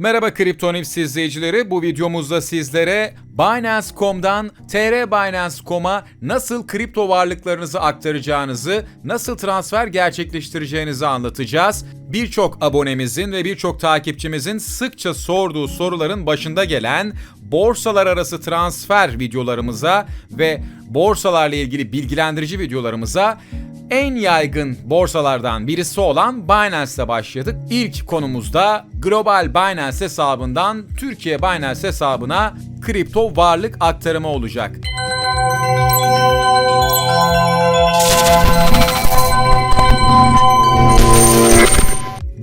Merhaba Kriptonix izleyicileri. Bu videomuzda sizlere Binance.com'dan TR Binance.com'a nasıl kripto varlıklarınızı aktaracağınızı, nasıl transfer gerçekleştireceğinizi anlatacağız. Birçok abonemizin ve birçok takipçimizin sıkça sorduğu soruların başında gelen borsalar arası transfer videolarımıza ve borsalarla ilgili bilgilendirici videolarımıza en yaygın borsalardan birisi olan Binance'le başladık. İlk konumuzda global Binance hesabından Türkiye Binance hesabına kripto varlık aktarımı olacak.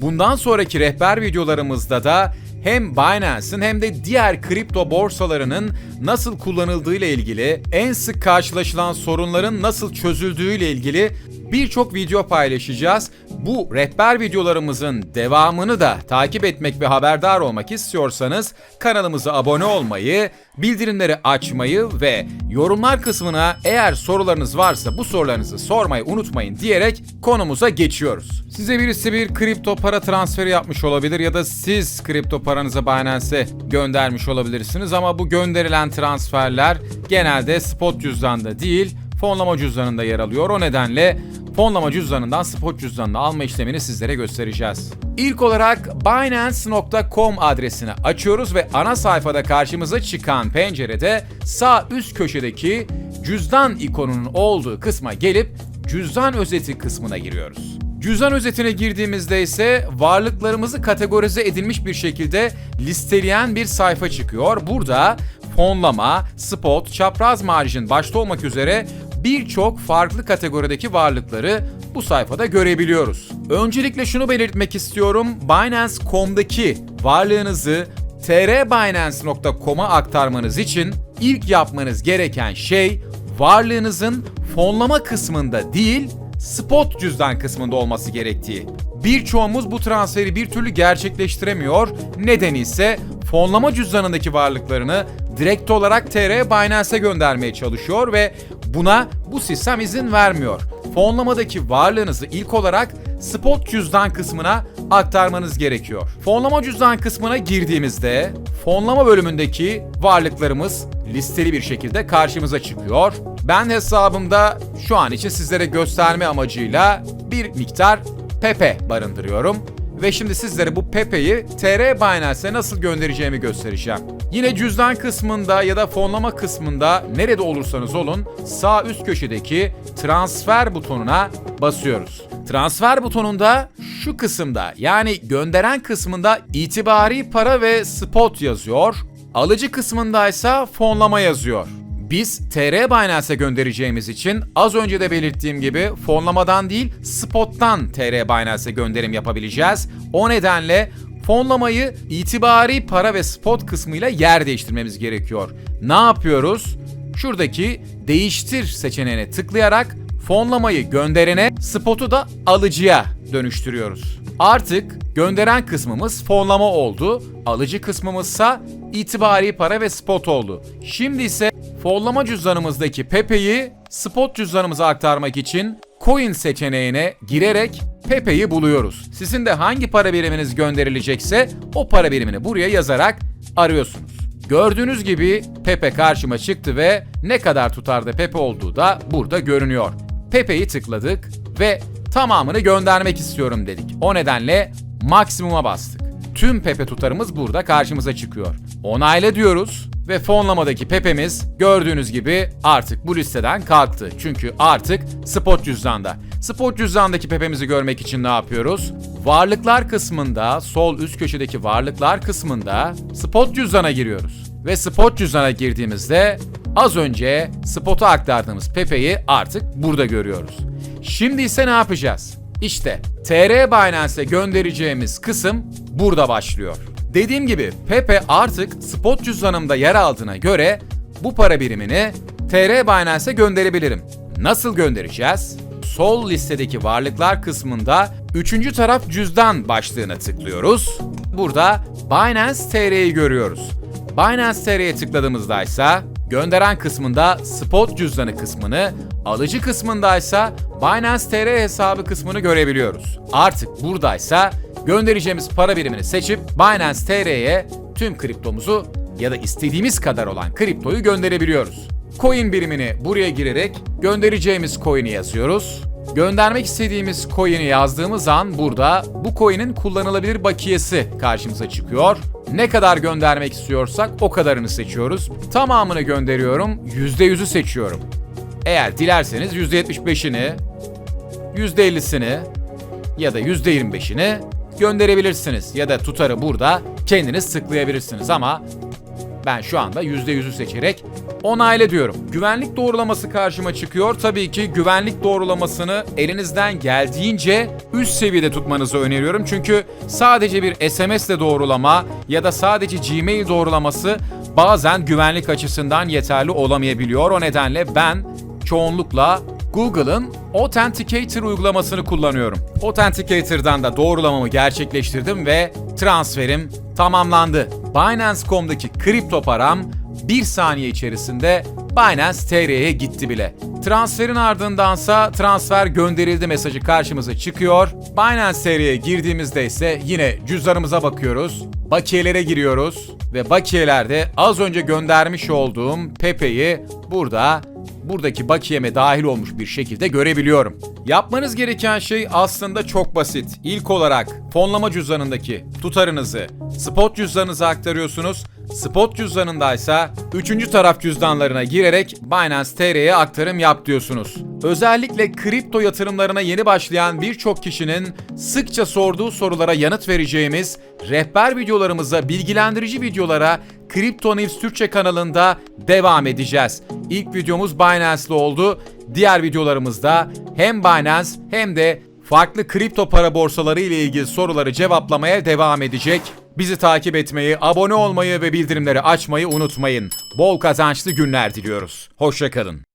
Bundan sonraki rehber videolarımızda da hem Binance'ın hem de diğer kripto borsalarının nasıl kullanıldığı ile ilgili, en sık karşılaşılan sorunların nasıl çözüldüğü ile ilgili birçok video paylaşacağız. Bu rehber videolarımızın devamını da takip etmek ve haberdar olmak istiyorsanız kanalımıza abone olmayı, bildirimleri açmayı ve yorumlar kısmına eğer sorularınız varsa bu sorularınızı sormayı unutmayın diyerek konumuza geçiyoruz. Size birisi bir kripto para transferi yapmış olabilir ya da siz kripto paranızı Binance'e göndermiş olabilirsiniz ama bu gönderilen transferler genelde spot cüzdanda değil fonlama cüzdanında yer alıyor. O nedenle fonlama cüzdanından spot cüzdanını alma işlemini sizlere göstereceğiz. İlk olarak Binance.com adresini açıyoruz ve ana sayfada karşımıza çıkan pencerede sağ üst köşedeki cüzdan ikonunun olduğu kısma gelip cüzdan özeti kısmına giriyoruz. Cüzdan özetine girdiğimizde ise varlıklarımızı kategorize edilmiş bir şekilde listeleyen bir sayfa çıkıyor. Burada fonlama, spot, çapraz marjin başta olmak üzere birçok farklı kategorideki varlıkları bu sayfada görebiliyoruz. Öncelikle şunu belirtmek istiyorum. Binance.com'daki varlığınızı trbinance.com'a aktarmanız için ilk yapmanız gereken şey varlığınızın fonlama kısmında değil, spot cüzdan kısmında olması gerektiği. Birçoğumuz bu transferi bir türlü gerçekleştiremiyor. Nedeni ise fonlama cüzdanındaki varlıklarını direkt olarak TR Binance'e göndermeye çalışıyor ve buna bu sistem izin vermiyor. Fonlamadaki varlığınızı ilk olarak spot cüzdan kısmına aktarmanız gerekiyor. Fonlama cüzdan kısmına girdiğimizde fonlama bölümündeki varlıklarımız listeli bir şekilde karşımıza çıkıyor. Ben hesabımda şu an için sizlere gösterme amacıyla bir miktar Pepe barındırıyorum. Ve şimdi sizlere bu Pepe'yi TR Binance'e nasıl göndereceğimi göstereceğim. Yine cüzdan kısmında ya da fonlama kısmında nerede olursanız olun sağ üst köşedeki transfer butonuna basıyoruz. Transfer butonunda şu kısımda yani gönderen kısmında itibari para ve spot yazıyor. Alıcı kısmında ise fonlama yazıyor. Biz TR Binance'e göndereceğimiz için az önce de belirttiğim gibi fonlamadan değil spot'tan TR Binance'e gönderim yapabileceğiz. O nedenle fonlamayı itibari para ve spot kısmıyla yer değiştirmemiz gerekiyor. Ne yapıyoruz? Şuradaki değiştir seçeneğine tıklayarak fonlamayı gönderene, spotu da alıcıya dönüştürüyoruz. Artık gönderen kısmımız fonlama oldu, alıcı kısmımızsa itibari para ve spot oldu. Şimdi ise fonlama cüzdanımızdaki Pepe'yi spot cüzdanımıza aktarmak için Coin seçeneğine girerek Pepe'yi buluyoruz. Sizin de hangi para biriminiz gönderilecekse o para birimini buraya yazarak arıyorsunuz. Gördüğünüz gibi Pepe karşıma çıktı ve ne kadar tutarda Pepe olduğu da burada görünüyor. Pepe'yi tıkladık ve tamamını göndermek istiyorum dedik. O nedenle maksimuma bastık. Tüm Pepe tutarımız burada karşımıza çıkıyor. Onayla diyoruz ve fonlamadaki Pepe'miz gördüğünüz gibi artık bu listeden kalktı. Çünkü artık spot cüzdanda. Spot cüzdandaki Pepe'mizi görmek için ne yapıyoruz? Varlıklar kısmında, sol üst köşedeki varlıklar kısmında spot cüzdana giriyoruz. Ve spot cüzdana girdiğimizde az önce spot'a aktardığımız Pepe'yi artık burada görüyoruz. Şimdi ise ne yapacağız? İşte TR Binance'e göndereceğimiz kısım burada başlıyor. Dediğim gibi Pepe artık spot cüzdanımda yer aldığına göre bu para birimini TR Binance'e gönderebilirim. Nasıl göndereceğiz? Sol listedeki varlıklar kısmında üçüncü taraf cüzdan başlığına tıklıyoruz. Burada Binance TR'yi görüyoruz. Binance TR'ye tıkladığımızda ise gönderen kısmında spot cüzdanı kısmını, alıcı kısmında ise Binance TR hesabı kısmını görebiliyoruz. Artık buradaysa göndereceğimiz para birimini seçip Binance TR'ye tüm kriptomuzu ya da istediğimiz kadar olan kriptoyu gönderebiliyoruz. Coin birimini buraya girerek göndereceğimiz coin'i yazıyoruz. Göndermek istediğimiz coin'i yazdığımız an burada bu coin'in kullanılabilir bakiyesi karşımıza çıkıyor. Ne kadar göndermek istiyorsak o kadarını seçiyoruz. Tamamını gönderiyorum, %100'ü seçiyorum. Eğer dilerseniz %75'ini, %50'sini ya da %25'ini gönderebilirsiniz. Ya da tutarı burada kendiniz tıklayabilirsiniz ama ben şu anda %100'ü seçerek onayla diyorum. Güvenlik doğrulaması karşıma çıkıyor. Tabii ki güvenlik doğrulamasını elinizden geldiğince üst seviyede tutmanızı öneriyorum. Çünkü sadece bir SMS ile doğrulama ya da sadece Gmail doğrulaması bazen güvenlik açısından yeterli olamayabiliyor. O nedenle ben çoğunlukla Google'ın Authenticator uygulamasını kullanıyorum. Authenticator'dan da doğrulamamı gerçekleştirdim ve transferim tamamlandı. Binance.com'daki kripto param 1 saniye içerisinde Binance TR'ye gitti bile. Transferin ardındansa transfer gönderildi mesajı karşımıza çıkıyor. Binance TR'ye girdiğimizde ise yine cüzdanımıza bakıyoruz. Bakiyelere giriyoruz ve bakiyelerde az önce göndermiş olduğum Pepe'yi burada buradaki bakiyeme dahil olmuş bir şekilde görebiliyorum. Yapmanız gereken şey aslında çok basit. İlk olarak fonlama cüzdanındaki tutarınızı spot cüzdanınıza aktarıyorsunuz. Spot cüzdanındaysa üçüncü taraf cüzdanlarına girerek Binance TR'ye aktarım yap diyorsunuz. Özellikle kripto yatırımlarına yeni başlayan birçok kişinin sıkça sorduğu sorulara yanıt vereceğimiz rehber videolarımıza, bilgilendirici videolara Crypto News Türkçe kanalında devam edeceğiz. İlk videomuz Binance'lı oldu. Diğer videolarımızda hem Binance hem de farklı kripto para borsaları ile ilgili soruları cevaplamaya devam edecek. Bizi takip etmeyi, abone olmayı ve bildirimleri açmayı unutmayın. Bol kazançlı günler diliyoruz. Hoşçakalın.